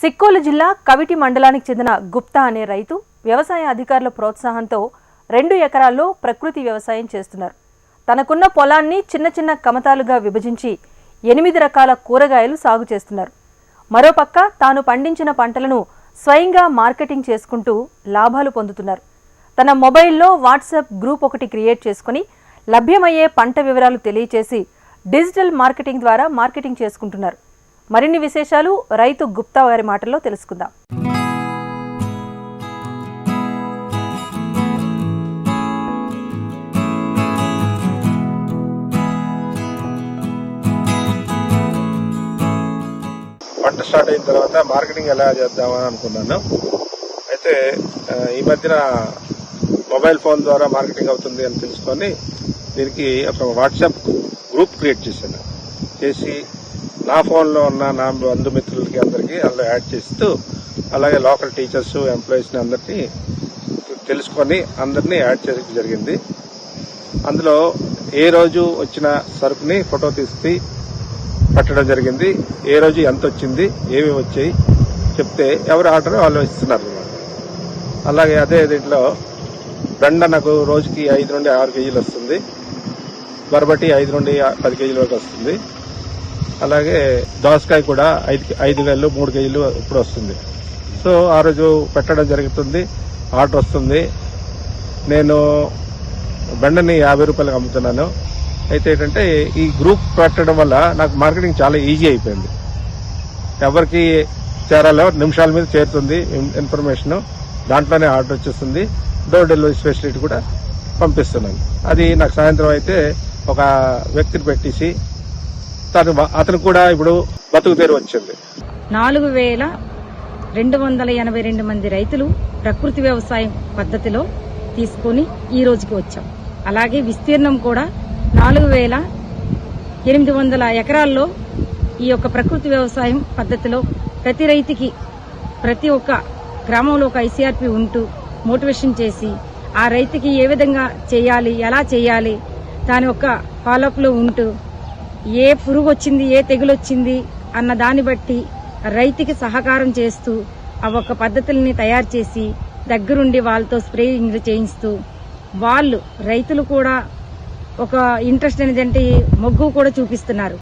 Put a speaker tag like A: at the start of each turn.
A: సిక్కోలు జిల్లా కవిటి మండలానికి చెందిన గుప్తా అనే రైతు వ్యవసాయ అధికారుల ప్రోత్సాహంతో రెండు ఎకరాల్లో ప్రకృతి వ్యవసాయం చేస్తున్నారు. తనకున్న పొలాన్ని చిన్న చిన్న కమతాలుగా విభజించి ఎనిమిది రకాల కూరగాయలు సాగు చేస్తున్నారు. మరోపక్క తాను పండించిన పంటలను స్వయంగా మార్కెటింగ్ చేసుకుంటూ లాభాలు పొందుతున్నారు. తన మొబైల్లో వాట్సాప్ గ్రూప్ ఒకటి క్రియేట్ చేసుకుని లభ్యమయ్యే పంట వివరాలు తెలియచేసి డిజిటల్ మార్కెటింగ్ ద్వారా మార్కెటింగ్ చేసుకుంటున్నారు. మరిన్ని విశేషాలు రైతు గుప్తా వారి మాటల్లో తెలుసుకుందాం.
B: పంట స్టార్ట్ అయిన తర్వాత మార్కెటింగ్ ఎలా చేద్దామని అనుకున్నాను. అయితే ఈ మధ్యన మొబైల్ ఫోన్ ద్వారా మార్కెటింగ్ అవుతుంది అని తెలుసుకొని దీనికి ఒక వాట్సాప్ గ్రూప్ క్రియేట్ చేశాను. చేసి నా ఫోన్లో ఉన్న నా బంధుమిత్రులకి అందరికీ అందులో యాడ్ చేస్తూ అలాగే లోకల్ టీచర్స్ ఎంప్లాయీస్ని అందరినీ తెలుసుకొని అందరినీ యాడ్ చేయడం జరిగింది. అందులో ఏ రోజు వచ్చిన సరుకుని ఫోటో తీసి పట్టడం జరిగింది. ఏ రోజు ఎంత వచ్చింది ఏమి వచ్చాయి చెప్తే ఎవరు ఆర్డర్ వాళ్ళు ఇస్తున్నారు. అలాగే అదే దీంట్లో బెండ నాకు రోజుకి ఐదు నుండి ఆరు కేజీలు వస్తుంది. బరబటి ఐదు నుండి పది కేజీల వరకు వస్తుంది. అలాగే దోసకాయ కూడా ఐదు ఐదు వేలు మూడు కేజీలు ఇప్పుడు వస్తుంది. సో ఆ రోజు పెట్టడం జరుగుతుంది. ఆర్డర్ వస్తుంది. నేను బెండని యాభై రూపాయలకు అమ్ముతున్నాను. అయితే ఏంటంటే ఈ గ్రూప్ పెట్టడం వల్ల నాకు మార్కెటింగ్ చాలా ఈజీ అయిపోయింది. ఎవరికి చేరాలో నిమిషాల మీద చేరుతుంది ఇన్ఫర్మేషన్. దాంట్లోనే ఆర్డర్ వచ్చేస్తుంది. డోర్ డెలివరీ ఫెసిలిటీ కూడా పంపిస్తున్నాను. అది నాకు సాయంత్రం అయితే ఒక వ్యక్తిని పెట్టేసి తను అతను కూడా ఇప్పుడు బతుకు తెరు వచ్చింది.
C: నాలుగు వేల రెండు వందల ఎనభై రెండు మంది రైతులు ప్రకృతి వ్యవసాయం పద్ధతిలో తీసుకొని ఈ రోజుకి వచ్చాం. అలాగే విస్తీర్ణం కూడా నాలుగు వేల ఎనిమిది వందల ఎకరాల్లో ఈ యొక్క ప్రకృతి వ్యవసాయం పద్ధతిలో ప్రతి రైతుకి ప్రతి ఒక్క గ్రామంలో ఒక ఐసీఆర్పి ఉంటూ మోటివేషన్ చేసి ఆ రైతుకి ఏ విధంగా చేయాలి ఎలా చేయాలి దాని యొక్క ఫాలోఅప్లో ఉంటూ ఏ పురుగు వచ్చింది ఏ తెగులు వచ్చింది అన్న దాన్ని బట్టి రైతుకి సహకారం చేస్తూ ఆ ఒక్క పద్ధతుల్ని తయారు చేసి దగ్గరుండి వాళ్ళతో స్ప్రేయింగ్ చేయిస్తూ వాళ్ళు రైతులు కూడా ఒక ఇంట్రెస్ట్ అనేది మొగ్గు కూడా చూపిస్తున్నారు.